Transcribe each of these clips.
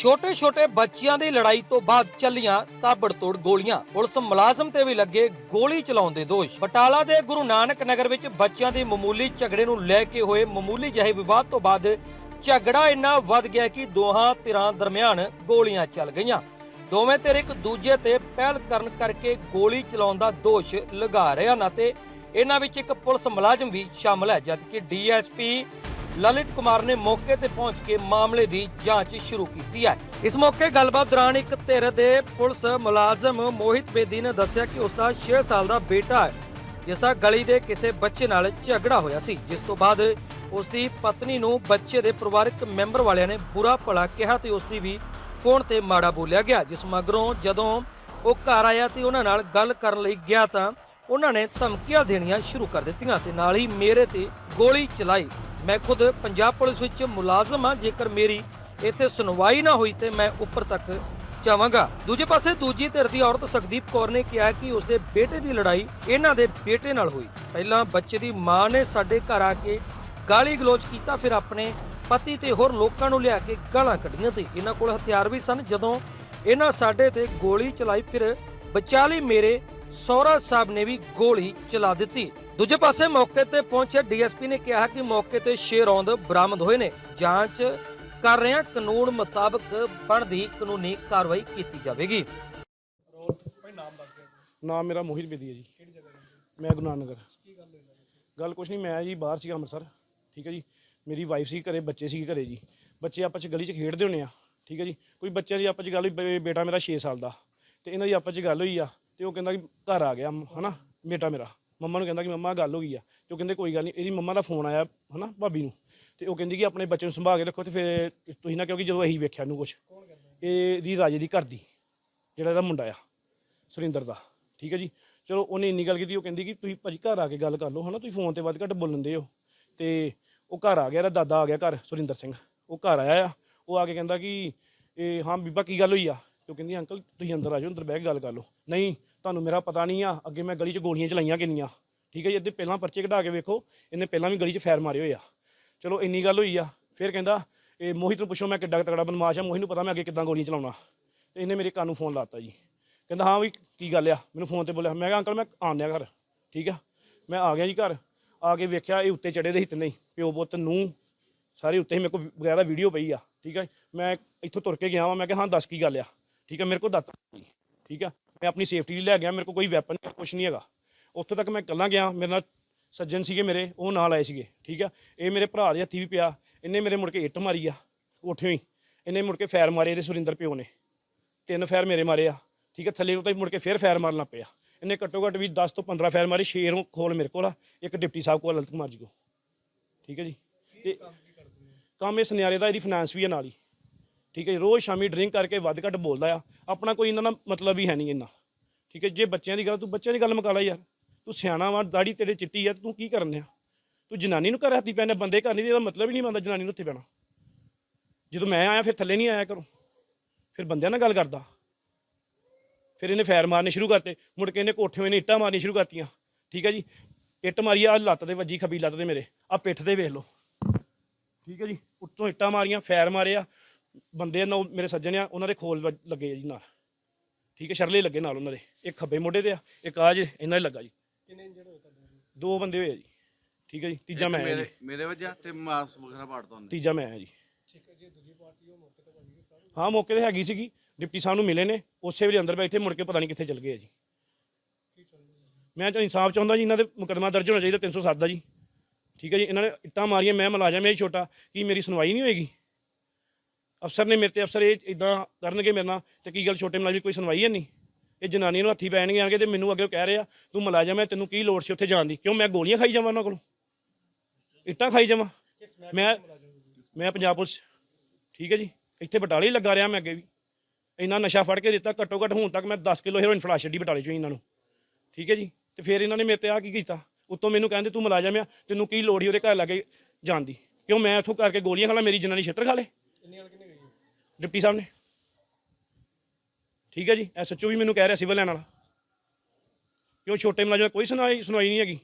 ਛੋਟੇ-ਛੋਟੇ ਬੱਚਿਆਂ ਦੀ ਲੜਾਈ ਤੋਂ ਬਾਅਦ ਚੱਲੀਆਂ ਤਾਬੜਤੋੜ ਗੋਲੀਆਂ। ਪੁਲਿਸ ਮੁਲਾਜ਼ਮ ਤੇ ਵੀ ਲੱਗੇ ਗੋਲੀ ਚਲਾਉਣ ਦੇ ਦੋਸ਼। ਬਟਾਲਾ ਦੇ ਗੁਰੂ ਨਾਨਕ ਨਗਰ ਵਿੱਚ ਬੱਚਿਆਂ ਦੇ ਮਾਮੂਲੀ ਝਗੜੇ ਨੂੰ ਲੈ ਕੇ ਹੋਏ ਮਾਮੂਲੀ ਜਿਹੇ ਵਿਵਾਦ ਤੋਂ ਬਾਅਦ ਝਗੜਾ ਇੰਨਾ ਵੱਧ ਗਿਆ ਕਿ ਦੋਹਾਂ ਧਿਰਾਂ ਦਰਮਿਆਨ ਗੋਲੀਆਂ ਚੱਲ ਗਈਆਂ। ਦੋਵੇਂ ਧਿਰ ਇੱਕ ਦੂਜੇ ਤੇ ਪਹਿਲ ਕਰਨ ਕਰਕੇ ਗੋਲੀ ਚਲਾਉਣ ਦਾ ਦੋਸ਼ ਲਗਾ ਰਹੇ ਹਨ ਅਤੇ ਇਹਨਾਂ ਵਿੱਚ ਇੱਕ ਪੁਲਿਸ ਮੁਲਾਜ਼ਮ ਵੀ ਸ਼ਾਮਲ ਹੈ, ਜਦਕਿ ਡੀਐਸਪੀ ਲਲਿਤ ਕੁਮਾਰ ਨੇ ਮੌਕੇ ਤੇ ਪਹੁੰਚ ਕੇ ਮਾਮਲੇ ਦੀ ਜਾਂਚ ਸ਼ੁਰੂ ਕੀਤੀ ਹੈ ਇਸ ਮੌਕੇ ਗੱਲਬਾਤ ਦੌਰਾਨ ਇੱਕ ਧਿਰ ਦੇ ਪੁਲਿਸ ਮੁਲਾਜ਼ਮ ਮੋਹਿਤ ਬੇਦੀ ਨੇ ਦੱਸਿਆ ਕਿ ਉਸ ਦਾ 6 ਸਾਲ ਦਾ ਬੇਟਾ ਹੈ ਜਿਸ ਦਾ ਗਲੀ ਦੇ ਕਿਸੇ ਬੱਚੇ ਨਾਲ ਝਗੜਾ ਹੋਇਆ ਸੀ ਜਿਸ ਤੋਂ ਬਾਅਦ ਉਸ ਦੀ ਪਤਨੀ ਨੂੰ ਬੱਚੇ ਦੇ ਪਰਿਵਾਰਕ ਮੈਂਬਰ ਵਾਲਿਆਂ ਨੇ ਬੁਰਾ ਭਲਾ ਕਿਹਾ ਤੇ ਉਸ ਦੀ ਵੀ ਫੋਨ ਤੇ ਮਾੜਾ ਬੋਲਿਆ ਗਿਆ ਜਿਸ ਮਗਰੋਂ ਜਦੋਂ ਉਹ ਘਰ ਆਇਆ ਤੇ ਉਹਨਾਂ ਨਾਲ ਗੱਲ ਕਰਨ ਲਈ ਗਿਆ ਤਾਂ ਉਹਨਾਂ ਨੇ ਧਮਕੀਆਂ ਦੇਣੀਆਂ ਸ਼ੁਰੂ ਕਰ ਦਿੱਤੀਆਂ ਤੇ ਨਾਲ ਹੀ ਮੇਰੇ ਤੇ ਗੋਲੀ ਚਲਾਈ ਮੈਂ ਖੁਦ ਪੰਜਾਬ ਪੁਲਿਸ ਵਿੱਚ ਮੁਲਾਜ਼ਮ ਹਾਂ, ਜੇਕਰ ਮੇਰੀ ਇੱਥੇ ਸੁਣਵਾਈ ਨਾ ਹੋਈ ਤੇ ਮੈਂ ਉੱਪਰ ਤੱਕ ਜਾਵਾਂਗਾ। ਦੂਜੇ ਪਾਸੇ ਦੂਜੀ ਧਿਰ ਦੀ ਔਰਤ ਸੁਖਦੀਪ ਕੌਰ ਨੇ ਕਿਹਾ ਕਿ ਉਸਦੇ ਬੇਟੇ ਦੀ ਲੜਾਈ ਇਹਨਾਂ ਦੇ ਬੇਟੇ ਨਾਲ ਹੋਈ। ਪਹਿਲਾਂ ਬੱਚੇ ਦੀ ਮਾਂ ਨੇ ਸਾਡੇ ਘਰ ਆ ਕੇ ਗਾਲੀ ਗਲੋਚ ਕੀਤਾ, ਫਿਰ ਆਪਣੇ ਪਤੀ ਤੇ ਹੋਰ ਲੋਕਾਂ ਨੂੰ ਲਿਆ ਕੇ ਗਾਲਾਂ ਕੱਢੀਆਂ ਤੇ ਇਹਨਾਂ ਕੋਲ ਹਥਿਆਰ ਵੀ ਸਨ। ਜਦੋਂ ਇਹਨਾਂ ਸਾਡੇ ਤੇ ਗੋਲੀ ਚਲਾਈ, ਫਿਰ ਵਿਚਾਲੇ ਮੇਰੇ ਸੌਰਾ ਸਾਹਿਬ ਨੇ ਵੀ ਗੋਲੀ ਚਲਾ ਦਿੱਤੀ। ਦੂਜੇ ਪਾਸੇ ਮੌਕੇ ਤੇ ਪਹੁੰਚੇ ਡੀਐਸਪੀ ਨੇ ਕਿਹਾ ਕਿ ਮੌਕੇ ਤੇ ਛੇ ਰੌਂਦ ਬਰਾਮਦ ਹੋਏ ਨੇ। ਜਾਂਚ ਕਰ ਰਹੇ ਹਾਂ। ਕਾਨੂੰਨ ਮੁਤਾਬਕ ਬਣਦੀ ਕਾਨੂੰਨੀ ਕਾਰਵਾਈ ਕੀਤੀ ਜਾਵੇਗੀ। ਨਾਮ ਮੇਰਾ ਮੋਹਿਤ ਬੇਦੀ ਹੈ ਜੀ। ਕਿਹੜੀ ਜਗ੍ਹਾ ਮੈਂ ਗੁਰੂ ਨਾਨਕ ਕੀ ਗੱਲ ਹੋਈ ਗੱਲ ਕੁਛ ਨਹੀਂ, ਮੈਂ ਜੀ ਬਾਹਰ ਸੀਗਾ ਅੰਮ੍ਰਿਤਸਰ। ਠੀਕ ਹੈ ਜੀ। ਮੇਰੀ ਵਾਈਫ ਸੀ ਘਰੇ, ਬੱਚੇ ਸੀ ਘਰੇ ਜੀ। ਬੱਚੇ ਆਪਸ ਚ ਗਲੀ 'ਚ ਖੇਡਦੇ ਹੁੰਨੇ ਆ। ਠੀਕ ਹੈ ਜੀ। ਕੋਈ ਬੱਚੇ ਦੀ ਆਪਸ ਚ ਗੱਲ ਹੋਈ ਬੇਟਾ ਮੇਰਾ 6 ਸਾਲ ਦਾ। ਤੇ ਇਹਨਾਂ ਦੀ ਆਪਸ ਚ ਗੱਲ ਹੋਈ ਆ। ਤੇ ਉਹ ਕਹਿੰਦਾ ਕਿ ਘਰ ਆ ਗਿਆ ਹਨਾ, ਬੇਟਾ ਮੇਰਾ। ਮੰਮਾ ਨੂੰ ਕਹਿੰਦਾ ਕਿ ਮੰਮਾ ਗੱਲ ਹੋ ਗਈ ਆ। ਤੇ ਉਹ ਕਹਿੰਦੇ ਕੋਈ ਗੱਲ ਨਹੀਂ ਇਹਦੀ ਮੰਮਾ ਦਾ ਫੋਨ ਆਇਆ, ਹਨਾ, ਭਾਬੀ ਨੂੰ। ਤੇ ਉਹ ਕਹਿੰਦੀ ਕਿ ਆਪਣੇ ਬੱਚੇ ਨੂੰ ਸੰਭਾਲ ਕੇ ਰੱਖੋ ਤੇ ਫਿਰ ਤੁਸੀਂ ਨਾ ਕਿਉਂਕਿ ਜਦੋਂ ਅਸੀਂ ਵੇਖਿਆ ਨੂੰ ਕੁਛ ਕੌਣ ਇਹ ਦੀ ਰਾਜੇ ਦੀ ਘਰ ਦੀ, ਜਿਹੜਾ ਇਹਦਾ ਮੁੰਡਾ ਆ, ਸੁਰਿੰਦਰ ਦਾ। ਠੀਕ ਹੈ ਜੀ? ਚਲੋ, ਉਹਨੇ ਇੰਨੀ ਗੱਲ ਕੀਤੀ, ਉਹ ਕਹਿੰਦੀ ਕਿ ਤੁਸੀਂ ਭਾਜੀ ਘਰ ਆ ਕੇ ਗੱਲ ਕਰ ਲਓ, ਹਨਾ, ਤੁਸੀਂ ਫੋਨ ਤੇ ਵੱਧ ਘੱਟ ਬੋਲਣ ਦੇ ਹੋ। ਤੇ ਉਹ ਘਰ ਆ ਗਿਆ, ਇਹਦਾ ਦਾਦਾ ਆ ਗਿਆ ਘਰ, ਸੁਰਿੰਦਰ ਸਿੰਘ। ਉਹ ਘਰ ਆਇਆ ਆ, ਉਹ ਆ ਕੇ ਕਹਿੰਦਾ ਕਿ ਇਹ, ਹਾਂ ਬੀਬਾ, ਕੀ ਗੱਲ ਹੋਈ ਆ? ਤੇ ਉਹ ਕਹਿੰਦੀ, ਅੰਕਲ, ਤੁਸੀਂ ਅੰਦਰ ਆ ਜਾਓ, ਅੰਦਰ ਬਹਿ ਕੇ ਗੱਲ ਕਰ ਲਓ। ਨਹੀਂ ਤੁਹਾਨੂੰ ਮੇਰਾ ਪਤਾ ਨਹੀਂ ਆ, ਅੱਗੇ ਮੈਂ ਗਲੀ 'ਚ ਗੋਲੀਆਂ ਚਲਾਈਆਂ ਕਿੰਨੀਆਂ ਠੀਕ ਹੈ ਜੀ ਇਹਦੇ ਪਹਿਲਾਂ ਪਰਚੇ ਕਢਾ ਕੇ ਵੇਖੋ, ਇਹਨੇ ਪਹਿਲਾਂ ਵੀ ਗਲੀ 'ਚ ਫੈਰ ਮਾਰੇ ਹੋਏ ਆ। ਚਲੋ, ਇੰਨੀ ਗੱਲ ਹੋਈ ਆ। ਫਿਰ ਕਹਿੰਦਾ, ਇਹ ਮੋਹਿਤ ਨੂੰ ਪੁੱਛੋ ਮੈਂ ਕਿੱਡਾ ਕੁ ਤਗੜਾ ਬਦਮਾਸ਼ ਆ, ਮੋਹਿਤ ਨੂੰ ਪਤਾ ਮੈਂ ਅੱਗੇ ਕਿੱਦਾਂ ਗੋਲੀਆਂ ਚਲਾਉਣਾ। ਤੇ ਇਹਨੇ ਮੇਰੇ ਕੰਨ ਨੂੰ ਫੋਨ ਲਾਤਾ ਜੀ। ਕਹਿੰਦਾ, ਹਾਂ ਵੀ, ਕੀ ਗੱਲ ਆ? ਮੈਨੂੰ ਫੋਨ ਤੇ ਬੋਲਿਆ, ਮੈਂ ਕਿਹਾ, ਅੰਕਲ, ਮੈਂ ਆਉਂਦਿਆ ਘਰ। ਠੀਕ ਆ? ਮੈਂ ਆ ਗਿਆ ਜੀ ਘਰ, ਆ ਕੇ ਵੇਖਿਆ, ਇਹ ਉੱਤੇ ਚੜੇ ਦੇ ਹਿੱਤ ਨਹੀਂ ਪਿਓ ਪੁੱਤ ਨੂੰ ਸਾਰੇ ਉੱਤੇ ਹੀ ਮੇਰੇ ਕੋਲ ਬਗੈਰਾ ਵੀਡੀਓ ਪਈ ਆ। ਠੀਕ ਆ ਮੈਂ ਇੱਥੋਂ ਤੁਰ ਕੇ ਗਿਆ ਵਾਂ, ਮੈਂ ਕਿਹਾ, ਹਾਂ, ਦੱਸ ਕੀ ਗੱਲ ਆ? ਠੀਕ ਆ, ਮੇਰੇ ਕੋਲ ਦੱਤ ਠੀਕ ਆ? ਮੈਂ ਆਪਣੀ ਸੇਫਟੀ ਲਈ ਲੈ ਗਿਆ, ਮੇਰੇ ਕੋਲ ਕੋਈ ਵੈਪਨ ਕੁਝ ਨਹੀਂ ਹੈਗਾ। ਉੱਥੇ ਤੱਕ ਮੈਂ ਇਕੱਲਾ ਗਿਆ, ਮੇਰੇ ਨਾਲ ਸੱਜਣ ਸੀਗੇ ਮੇਰੇ, ਉਹ ਨਾਲ ਆਏ ਸੀਗੇ, ਠੀਕ ਆ? ਇਹ ਮੇਰੇ ਭਰਾ ਦੇ ਹੱਥੀ ਵੀ ਪਿਆ, ਇਹਨੇ ਮੇਰੇ ਮੁੜ ਕੇ ਇੱਟ ਮਾਰੀ ਆ ਕੋਠਿਓਂ ਹੀ। ਇਹਨੇ ਮੁੜ ਕੇ ਫੈਰ ਮਾਰੇ ਇਹਦੇ ਸੁਰਿੰਦਰ ਪਿਓ ਨੇ। ਤਿੰਨ ਫੈਰ ਮੇਰੇ ਮਾਰੇ ਆ, ਠੀਕ ਆ? ਥੱਲੇ ਉਤਾਂ ਮੁੜ ਕੇ ਫੇਰ ਫੈਰ ਮਾਰਨਾ ਪਿਆ ਇਹਨੇ ਘੱਟੋ ਘੱਟ ਵੀ 10 ਤੋਂ 15 ਫੈਰ ਮਾਰੇ, ਸ਼ੇਰੋਂ ਖੋਲ ਮੇਰੇ ਕੋਲ ਆ, ਇੱਕ ਡਿਪਟੀ ਸਾਹਿਬ ਕੋਲ ਲਲਤ ਕੁਮਾਰ ਜੀ ਕੋ ਠੀਕ ਹੈ ਜੀ? ਤੇ ਕੰਮ ਇਹ ਸੁਨਿਆਰੇ ਦਾ, ਇਹਦੀ ਫਾਈਨਾਂਸ ਵੀ ਹੈ ਨਾਲ ਹੀ। ਠੀਕ ਹੈ ਜੀ? ਰੋਜ਼ ਸ਼ਾਮੀ ਡਰਿੰਕ ਕਰਕੇ ਵੱਧ ਘੱਟ ਬੋਲਦਾ ਆ। ਆਪਣਾ ਕੋਈ ਇਹਨਾਂ ਦਾ ਮਤਲਬ ਹੀ ਹੈ ਨਹੀਂ ਇੰਨਾ। ਠੀਕ ਹੈ? ਜੇ ਬੱਚਿਆਂ ਦੀ ਗੱਲ, ਤੂੰ ਬੱਚਿਆਂ ਦੀ ਗੱਲ ਮੁਕਾ ਲੈ ਯਾਰ। ਤੂੰ ਸਿਆਣਾ ਵਾ, ਦਾੜੀ ਤੇਰੇ ਚਿੱਟੀ ਆ, ਤੂੰ ਕੀ ਕਰਨ ਆ ਤੂੰ ਜਨਾਨੀ ਨੂੰ ਘਰ ਹੱਥੀ ਪੈਣਾ, ਬੰਦੇ ਘਰ ਨਹੀਂ, ਇਹਦਾ ਮਤਲਬ ਹੀ ਨਹੀਂ ਬੰਦਾ ਜਨਾਨੀ ਨੂੰ ਉੱਥੇ ਪੈਣਾ। ਜਦੋਂ ਮੈਂ ਆਇਆ, ਫਿਰ ਥੱਲੇ ਨਹੀਂ ਆਇਆ ਕਰੋ ਫਿਰ ਬੰਦਿਆਂ ਨਾਲ ਗੱਲ ਕਰਦਾ। ਫਿਰ ਇਹਨੇ ਫੈਰ ਮਾਰਨੇ ਸ਼ੁਰੂ ਕਰਤੇ। ਮੁੜ ਕੇ ਇਹਨੇ ਕੋਠੇ ਹੋਏ ਨੇ ਇੱਟਾਂ ਮਾਰਨੀ ਸ਼ੁਰੂ ਕਰਤੀਆਂ। ਠੀਕ ਹੈ ਜੀ? ਇੱਟ ਮਾਰੀ ਆ, ਲੱਤ ਦੇ ਵੱਜੀ ਖੱਬੀ ਲੱਤ ਦੇ ਮੇਰੇ। ਆ ਪਿੱਠ ਤੇ ਵੇਖ ਲਓ। ਠੀਕ ਹੈ ਜੀ? ਉੱਤੋਂ ਇੱਟਾਂ ਮਾਰੀਆਂ, ਫੈਰ ਮਾਰਿਆ। ਬੰਦੇ ਨਾਲ ਮੇਰੇ ਸੱਜਣ ਆ ਉਹਨਾਂ ਦੇ ਖੋਲ ਵੱਜ- ਲੱਗੇ ਆ ਜੀ ਨਾਲ। ਠੀਕ ਹੈ ਸ਼ਰਲੇ ਲੱਗੇ ਨਾਲ ਉਹਨਾਂ ਦੇ। ਇੱਕ ਖੱਬੇ ਮੋਢੇ ਤੇ ਆ ਇੱਕ ਆ ਜੇ ਇਹਨਾਂ ਦੇ ਲੱਗਾ ਜੀ। ਕਿੰਨੇ ਇੰਜਰਡ ਹੋਏ ਤੁਹਾਡੇ ਦੋ ਬੰਦੇ ਹੋਏ ਆ ਜੀ। ਠੀਕ ਹੈ ਜੀ ਤੀਜਾ ਮੈਂ ਆ ਮੇਰੇ ਜੀ। ਮੇਰੇ ਵਜ੍ਹਾ ਤੇ ਮਾਸ ਵਗੈਰਾ ਪਾੜਦਾ ਹੁੰਦਾ ਤੀਜਾ ਮੈਂ ਆ ਜੀ। ਠੀਕ ਹੈ ਜੀ ਦੂਜੀ ਪਾਰਟੀ ਉਹ ਮੌਕੇ ਤੇ ਭਾਜੀ ਗ੍ਰਿਫਤਾਰ ਹੋਈ। ਹਾਂ ਮੌਕੇ ਤੇ ਹੈਗੀ ਸੀਗੀ। ਡਿਪਟੀ ਸਾਹਿਬ ਨੂੰ ਮਿਲੇ ਨੇ। ਉਸੇ ਵੇਲੇ ਅੰਦਰ ਬੈਠੇ ਮੁੜ ਕੇ ਪਤਾ ਨਹੀਂ ਕਿੱਥੇ ਚਲ ਗਏ ਆ ਜੀ। ਕੀ ਚੱਲ ਰਿਹਾ ਜੀ? ਮੈਂ ਤਾਂ ਇਨਸਾਫ ਚਾਹੁੰਦਾ ਜੀ ਇਹਨਾਂ ਦੇ ਮੁਕੱਦਮਾ ਦਰਜ ਹੋਣਾ ਚਾਹੀਦਾ 307 ਦਾ ਜੀ। ਠੀਕ ਹੈ ਜੀ ਇਹਨਾਂ ਨੇ ਇੱਟਾਂ ਮਾਰੀਆਂ ਮੈਂ ਮੁਲਾਜ਼ਮ ਇਹ ਛੋਟਾ। ਕੀ ਮੇਰੀ ਸੁਣਵਾਈ ਨਹੀਂ ਹੋਏਗੀ? ਅਫਸਰ ਨੇ ਮੇਰੇ ਤੇ ਅਫਸਰ ਇਹ ਇਦਾਂ ਕਰਨਗੇ ਮੇਰੇ ਨਾਲ ਤੇ ਕੀ ਗੱਲ ਛੋਟੇ ਮੁਲਾਜ਼ਮ ਦੀ ਕੋਈ ਸੁਣਵਾਈ ਹੈ ਨਹੀਂ? ਇਹ ਜਨਾਨੀ ਨੂੰ ਹੱਥੀ ਪੈਣਗੇ ਆਣਗੇ ਤੇ ਮੈਨੂੰ ਅੱਗੇ ਕਹਿ ਰਿਹਾ ਤੂੰ ਮੁਲਾਜ਼ਮ ਹੈ, ਤੈਨੂੰ ਕੀ ਲੋੜ ਸੀ ਉੱਥੇ ਜਾਣ ਦੀ? ਕਿਉਂ ਮੈਂ ਗੋਲੀਆਂ ਖਾਈ ਜਾਵਾਂ ਉਹਨਾਂ ਕੋਲੋਂ? ਇੱਟਾਂ ਖਾਈ ਜਾਵਾਂ? ਮੈਂ ਮੈਂ ਪੰਜਾਬ ਪੁਲਿਸ, ਠੀਕ ਹੈ ਜੀ? ਇੱਥੇ ਬਟਾਲੇ ਹੀ ਲੱਗਾ ਰਿਹਾ ਮੈਂ ਅੱਗੇ ਵੀ। ਇੰਨਾ ਨਸ਼ਾ ਫੜ ਕੇ ਦਿੱਤਾ, ਘੱਟੋ ਘੱਟ ਹੁਣ ਤੱਕ ਮੈਂ 10 ਕਿਲੋ ਹੈਰੋਇਨ ਫੜਾ ਛੱਡੀ ਬਟਾਲੇ ਚੋਂ ਹੀ ਇਹਨਾਂ ਨੂੰ। ਠੀਕ ਹੈ ਜੀ? ਤੇ ਫਿਰ ਇਹਨਾਂ ਨੇ ਮੇਰੇ ਤੇ ਆ ਕੀ ਕੀਤਾ? ਉੱਤੋਂ ਮੈਨੂੰ ਕਹਿੰਦੇ, ਤੂੰ ਮੁਲਾਜ਼ਮ ਆ, ਤੈਨੂੰ ਕੀ ਲੋੜ ਹੀ ਉਹਦੇ ਘਰ ਲੱਗੇ ਜਾਣ ਦੀ? ਕਿਉਂ ਮੈਂ ਇੱਥੋਂ ਕਰਕੇ ਗੋਲੀਆਂ ਖਾ ਲਾ ਮੇਰੀ ਜਨਾਨੀ ਛਿੱਤਰ ਖਾ ਲੇ? ਡਿਪਟੀ ਸਾਹਿਬ ਨੇ। ਠੀਕ ਹੈ ਜੀ ਐਸਐਚਓ ਵੀ ਮੈਨੂੰ ਕਹਿ ਰਿਹਾ ਸਿਵਲ ਲੈਣ ਵਾਲਾ। ਕਿਉਂ ਛੋਟੇ ਮੁਲਾਜ਼ਮ ਕੋਈ ਸੁਣਾਈ ਸੁਣਵਾਈ ਨਹੀਂ ਹੈਗੀ।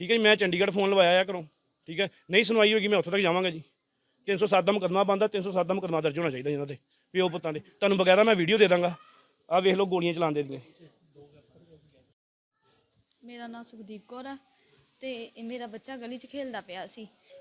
ਠੀਕ ਹੈ ਜੀ, ਮੈਂ ਚੰਡੀਗੜ੍ਹ ਫੋਨ ਲਵਾਇਆ ਆ ਕਰੋ ਠੀਕ ਹੈ, ਨਹੀਂ ਸੁਣਵਾਈ ਹੋਗੀ ਮੈਂ ਉੱਥੇ ਤੱਕ ਜਾਵਾਂਗਾ ਜੀ। 307 ਦਾ ਮੁਕੱਦਮਾ ਬੰਦਾ 307 ਦਾ ਮੁਕੱਦਮਾ ਦਰਜ ਹੋਣਾ ਚਾਹੀਦਾ ਇਹਨਾਂ ਤੇ ਪਿਓ ਪੁੱਤਾਂ ਦੇ। ਤੁਹਾਨੂੰ ਬਗੈਰਾ ਮੈਂ ਵੀਡੀਓ ਦੇ ਦਾਂਗਾ। ਆਹ ਵੇਖ ਲਓ ਗੋਲੀਆਂ ਚਲਾਉਣ ਦੇ ਦੀਆਂ। ਮੇਰਾ ਨਾਮ ਸੁਖਦੀਪ ਕੌਰ ਆ ਤੇ ਇਹ ਮੇਰਾ ਬੱਚਾ ਗਲੀ 'ਚ ਖੇਲਦਾ ਪਿਆ ਸੀ।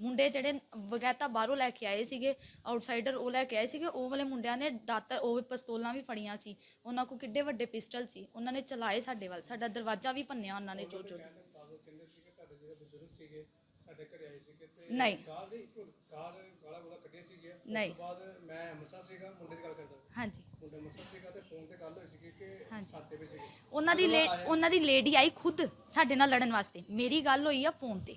ਮੁੰਡੇ ਜਿਹੜੇ ਬਗੈਤਾ ਬਾਹਰੋਂ ਲੈ ਕੇ ਆਏ ਸੀਗੇ ਆਊਟਸਾਈਡਰ ਉਹ ਲੈ ਕੇ ਆਏ ਸੀਗੇ ਉਹ ਵਾਲੇ ਮੁੰਡਿਆਂ ਨੇ ਦਾਤਰ ਉਹ ਪਿਸਤੌਲਾਂ ਵੀ ਫੜੀਆਂ ਸੀ। ਉਹਨਾਂ ਕੋਲ ਕਿੱਡੇ ਵੱਡੇ ਪਿਸਟਲ ਸੀ। ਉਹਨਾਂ ਨੇ ਚਲਾਏ ਸਾਡੇ ਵੱਲ। ਸਾਡਾ ਦਰਵਾਜ਼ਾ ਵੀ ਭੰਨਿਆ ਉਹਨਾਂ ਨੇ ਚੋ ਚੋ ਕਹਿੰਦੇ ਸੀ ਕਿ ਤੁਹਾਡੇ ਜਿਹੜੇ ਬਜ਼ੁਰਗ ਸੀਗੇ ਸਾਡੇ ਘਰੇ ਆਏ ਸੀਗੇ ਤੇ ਨਹੀਂ। ਗਾਲ ਦੇ ਇੱਕ ਗਾਲ ਗਾਲਾ ਗੋਲਾ ਕੱਢੇ ਸੀਗੇ ਉਸ ਨਹੀਂ। ਤੋਂ ਬਾਅਦ ਮੈਂ ਅੰਮ੍ਰਿਤਸਰ ਸੀਗਾ ਮੁੰਡੇ ਦੀ ਗੱਲ ਕਰਦਾ। ਹਾਂਜੀ। ਮੁੰਡਾ ਅੰਮ੍ਰਿਤਸਰ ਸੀਗਾ ਤੇ ਫੋਨ ਤੇ ਗੱਲ ਹੋਈ ਸੀਗੀ ਕਿ ਹਾਂਜੀ। ਸਾਤੇ ਵੀ ਸੀਗੇ। ਉਹਨਾਂ ਦੀ ਲੇ ਉਹਨਾਂ ਦੀ ਲੇਡੀ ਆਈ ਖੁਦ ਸਾਡੇ ਨਾਲ ਲੜਨ ਵਾਸਤੇ। ਮੇਰੀ ਗੱਲ ਹੋਈ ਆ ਫੋਨ ਤੇ।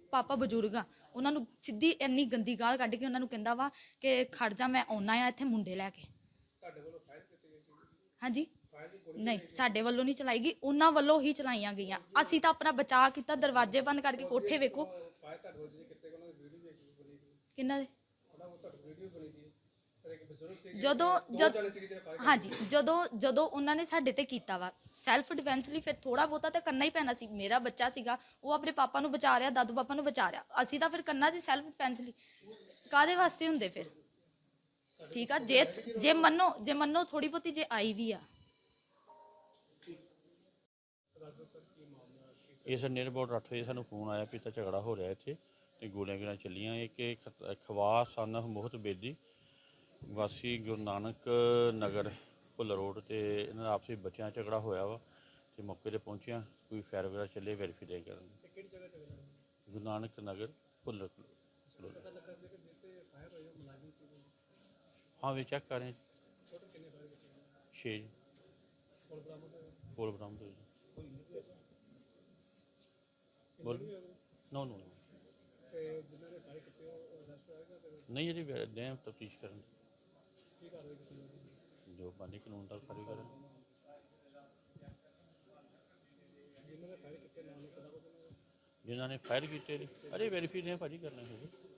ਪਾਪਾ ਬਜ਼ੁਰਗ ਆ, ਉਹਨਾਂ ਨੂੰ ਸਿੱਧੀ ਇੰਨੀ ਗੰਦੀ ਗਾਲ ਕੱਢ ਕੇ ਉਹਨਾਂ ਨੂੰ ਕਹਿੰਦਾ ਵਾ ਕਿ ਖੜ ਜਾ, ਮੈਂ ਆਉਣਾ ਆ ਇੱਥੇ ਮੁੰਡੇ ਲੈ ਕੇ। ਤੁਹਾਡੇ ਵੱਲੋਂ ਫਾਇਰ ਕੀਤੀ ਗਈ ਸੀ ਹਾਂਜੀ? ਨਹੀਂ, ਸਾਡੇ ਵੱਲੋਂ ਨਹੀਂ ਚਲਾਈ ਗਈ, ਉਹਨਾਂ ਵੱਲੋਂ ਹੀ ਚਲਾਈਆਂ ਗਈਆਂ। ਅਸੀਂ ਤਾਂ ਆਪਣਾ ਬਚਾਅ ਕੀਤਾ, ਦਰਵਾਜ਼ੇ ਬੰਦ ਕਰਕੇ ਕੋਠੇ ਵੇਖੋ। ਫਾਇਰ ਤੁਹਾਡੇ ਵੱਲ ਜਿਹੜੇ ਕਿਤੇ ਵੀਡੀਓ ਵੀ ਕਿੰਨਾ ਦੇ ਉਹਨਾਂ ਉਹ ਤੁਹਾਡੀ ਵੀਡੀਓ ਬਣੀ ਦੀ ਤੇ ਇੱਕ ਬਜ਼ੁਰਗ ਸੀਗੇ ਜਦੋਂ ਜਦ ਹਾਂਜੀ ਜਦੋਂ ਜਦੋਂ ਉਹਨਾਂ ਨੇ ਸਾਡੇ ਤੇ ਕੀਤਾ ਵਾ ਸੈਲਫ ਡਿਫੈਂਸ ਲਈ ਫਿਰ ਥੋੜਾ ਬਹੁਤਾ ਤਾਂ ਕਰਨਾ ਹੀ ਪੈਣਾ ਸੀ। ਮੇਰਾ ਬੱਚਾ ਸੀਗਾ ਉਹ ਆਪਣੇ ਪਾਪਾ ਨੂੰ ਬਚਾ ਰਿਹਾ ਦਾਦੂ ਪਾਪਾ ਨੂੰ ਬਚਾ ਰਿਹਾ। ਅਸੀਂ ਤਾਂ ਫਿਰ ਕਰਨਾ ਸੀ ਸੈਲਫ ਡਿਫੈਂਸ ਲਈ। ਕਾਦੇ ਵਾਸਤੇ ਹੁੰਦੇ ਫਿਰ? ਠੀਕ ਆ ਜੇ ਜੇ ਮੰਨੋ ਜੇ ਮੰਨੋ ਥੋੜੀ ਬਹੁਤੀ ਜੇ ਆਈ ਵੀ ਆ। ਇਹ ਸਰ ਨੀਅਰ ਅਬਾਊਟ 8 ਵਜੇ ਸਾਨੂੰ ਫੋਨ ਆਇਆ ਵੀ ਤਾਂ ਝਗੜਾ ਹੋ ਰਿਹਾ ਇੱਥੇ ਤੇ ਗੋਲੀਆਂ ਗੋਲੀਆਂ ਚੱਲੀਆਂ। ਇੱਕ ਇਹ ਖਤ- ਖਵਾ ਸਨ ਮੋਹਤ ਬੇਦੀ। ਵਾਸੀ ਗੁਰੂ ਨਾਨਕ ਨਗਰ ਭੁੱਲਰ ਰੋਡ ਤੇ ਇਹਨਾਂ ਦਾ ਆਪਸੀ ਬੱਚਿਆਂ ਝਗੜਾ ਹੋਇਆ ਵਾ ਤੇ ਮੌਕੇ ਤੇ ਪਹੁੰਚਿਆ ਕੋਈ ਫਾਇਰ ਵਗੈਰਾ ਚੱਲੇ ਵੈਰੀਫਾਈ ਕਰਨ। ਕਿਹੜੀ ਜਗ੍ਹਾ ਗੁਰੂ ਨਾਨਕ ਨਗਰ ਭੁੱਲਰ ਸੀ ਹਾਂ ਵੀ ਚੈੱਕ ਕਰ ਰਹੇ ਟੋਟਲ ਕਿੰਨੇ ਫਾਇਰ ਕੀਤੇ 6 ਕੋਲ ਬਰਾਮਦ ਹੋਇਆ ਫੋਲ ਬਰਾਮਦ ਹੋਏ ਬੋਲ। ਨੋ ਨੋ ਨਹੀਂ ਜਿਹੜੀ ਦੇ ਤਫਤੀਸ਼ ਕਰਨ। ਕੀ ਕਾਰਵਾਈ ਕੀਤੀ ਜਾਊਗੀ ਜੋ ਬਾਨੀ ਕਾਨੂੰਨ ਦਾ ਕਾਰਵਾਈ ਕਰਨ ਜਿਨ੍ਹਾਂ ਨੇ ਫਾਇਰ ਕੀਤੇ ਨਾਮ ਪਤਾ ਪਤਾ ਜਿਨ੍ਹਾਂ ਨੇ ਫਾਇਰ ਕੀਤੇ ਨੇ ਅਰੇ ਵੈਰੀਫਾਈ ਨੇ ਭਾਜੀ ਕਰਨਾ ਹੈ